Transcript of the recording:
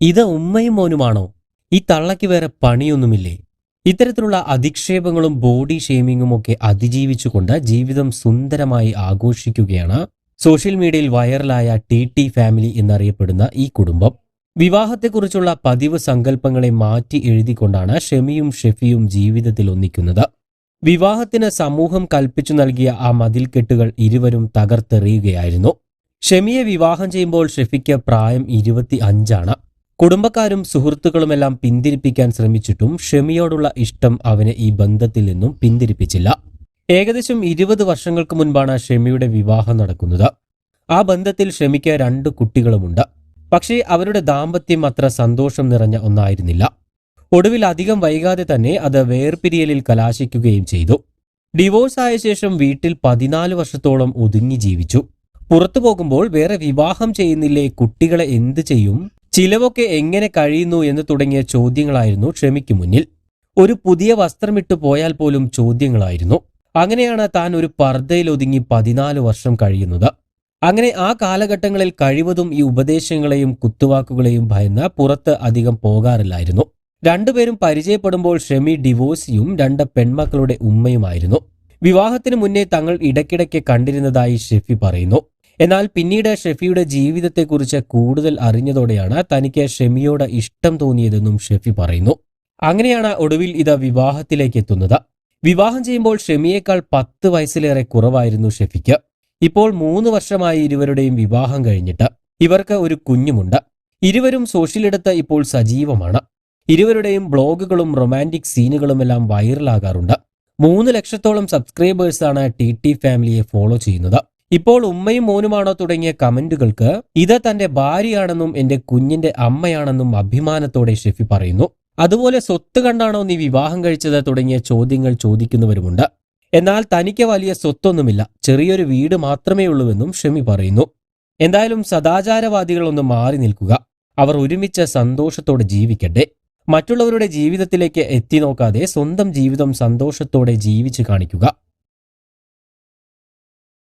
ഇത് ഉമ്മയും മോനുമാണോ? ഈ തള്ളയ്ക്ക് വേറെ പണിയൊന്നുമില്ലേ? ഇത്തരത്തിലുള്ള അധിക്ഷേപങ്ങളും ബോഡി ഷെയ്മിങ്ങും ഒക്കെ അതിജീവിച്ചുകൊണ്ട് ജീവിതം സുന്ദരമായി ആഘോഷിക്കുകയാണ് സോഷ്യൽ മീഡിയയിൽ വൈറലായ ടി ടി ഫാമിലി എന്നറിയപ്പെടുന്ന ഈ കുടുംബം. വിവാഹത്തെക്കുറിച്ചുള്ള പതിവ് സങ്കല്പങ്ങളെ മാറ്റി എഴുതിക്കൊണ്ടാണ് ഷെമിയും ഷെഫിയും ജീവിതത്തിൽ ഒന്നിക്കുന്നത്. വിവാഹത്തിന് സമൂഹം കൽപ്പിച്ചു നൽകിയ ആ മതിൽക്കെട്ടുകൾ ഇരുവരും തകർത്തെറിയുകയായിരുന്നു. ഷെമിയെ വിവാഹം ചെയ്യുമ്പോൾ ഷെഫിക്ക് പ്രായം ഇരുപത്തി അഞ്ചാണ് കുടുംബക്കാരും സുഹൃത്തുക്കളുമെല്ലാം പിന്തിരിപ്പിക്കാൻ ശ്രമിച്ചിട്ടും ഷെമിയോടുള്ള ഇഷ്ടം അവനെ ഈ ബന്ധത്തിൽ നിന്നും പിന്തിരിപ്പിച്ചില്ല. ഏകദേശം ഇരുപത് വർഷങ്ങൾക്ക് മുൻപാണ് ഷെമിയുടെ വിവാഹം നടക്കുന്നത്. ആ ബന്ധത്തിൽ ഷെമിക്ക് രണ്ട് കുട്ടികളുമുണ്ട്. പക്ഷേ അവരുടെ ദാമ്പത്യം അത്ര സന്തോഷം നിറഞ്ഞ ഒന്നായിരുന്നില്ല. ഒടുവിൽ അധികം വൈകാതെ തന്നെ അത് വേർപിരിയലിൽ കലാശിക്കുകയും ചെയ്തു. ഡിവോഴ്സ് ആയ ശേഷം വീട്ടിൽ പതിനാല് വർഷത്തോളം ഒതുങ്ങി ജീവിച്ചു. പുറത്തു പോകുമ്പോൾ വേറെ വിവാഹം ചെയ്യുന്നില്ലേ കുട്ടികളെ എന്തു ചെയ്യും? ചിലവൊക്കെ എങ്ങനെ കഴിയുന്നു എന്ന് തുടങ്ങിയ ചോദ്യങ്ങളായിരുന്നു ക്ഷമിക്ക് മുന്നിൽ. ഒരു പുതിയ വസ്ത്രമിട്ട് പോയാൽ പോലും ചോദ്യങ്ങളായിരുന്നു. അങ്ങനെയാണ് താൻ ഒരു പർദ്ദയിൽ ഒതുങ്ങി പതിനാല് വർഷം കഴിയുന്നത്. അങ്ങനെ ആ കാലഘട്ടങ്ങളിൽ കഴിവതും ഈ ഉപദേശങ്ങളെയും കുത്തുവാക്കുകളെയും ഭയന്ന് പുറത്ത് അധികം പോകാറില്ലായിരുന്നു. രണ്ടുപേരും പരിചയപ്പെടുമ്പോൾ ഷെമി ഡിവോഴ്സിയും രണ്ട് പെൺമക്കളുടെ ഉമ്മയുമായിരുന്നു. വിവാഹത്തിന് മുന്നേ തങ്ങൾ ഇടയ്ക്കിടയ്ക്ക് കണ്ടിരുന്നതായി ഷെഫി പറയുന്നു. എന്നാൽ പിന്നീട് ഷെഫിയുടെ ജീവിതത്തെക്കുറിച്ച് കൂടുതൽ അറിഞ്ഞതോടെയാണ് തനിക്ക് ഷെമിയോട് ഇഷ്ടം തോന്നിയതെന്നും ഷെഫി പറയുന്നു. അങ്ങനെയാണ് ഒടുവിൽ ഇത് വിവാഹത്തിലേക്ക് എത്തുന്നത്. വിവാഹം ചെയ്യുമ്പോൾ ഷെമിയേക്കാൾ പത്ത് വയസ്സിലേറെ കുറവായിരുന്നു ഷെഫിക്ക്. ഇപ്പോൾ മൂന്ന് വർഷമായി ഇരുവരുടെയും വിവാഹം കഴിഞ്ഞിട്ട് ഇവർക്ക് ഒരു കുഞ്ഞുമുണ്ട്. ഇരുവരും സോഷ്യലിടത്ത് ഇപ്പോൾ സജീവമാണ്. ഇരുവരുടെയും ബ്ലോഗുകളും റൊമാന്റിക് സീനുകളുമെല്ലാം വൈറലാകാറുണ്ട്. മൂന്ന് ലക്ഷത്തോളം സബ്സ്ക്രൈബേഴ്സാണ് ടി ടി ഫാമിലിയെ ഫോളോ ചെയ്യുന്നത്. ഇപ്പോൾ ഉമ്മയും മോനുമാണോ തുടങ്ങിയ കമന്റുകൾക്ക് ഇത് തന്റെ ഭാര്യയാണെന്നും എന്റെ കുഞ്ഞിന്റെ അമ്മയാണെന്നും അഭിമാനത്തോടെ ഷെഫി പറയുന്നു. അതുപോലെ സ്വത്ത് കണ്ടാണോ നീ വിവാഹം കഴിച്ചത് തുടങ്ങിയ ചോദ്യങ്ങൾ ചോദിക്കുന്നവരുമുണ്ട്. എന്നാൽ തനിക്ക് വലിയ സ്വത്തൊന്നുമില്ല. ചെറിയൊരു വീട് മാത്രമേ ഉള്ളൂവെന്നും ഷെമി പറയുന്നു. എന്തായാലും സദാചാരവാദികളൊന്ന് മാറി നിൽക്കുക. അവർ ഒരുമിച്ച് സന്തോഷത്തോടെ ജീവിക്കട്ടെ. മറ്റുള്ളവരുടെ ജീവിതത്തിലേക്ക് എത്തി നോക്കാതെ സ്വന്തം ജീവിതം സന്തോഷത്തോടെ ജീവിച്ചു കാണിക്കുക.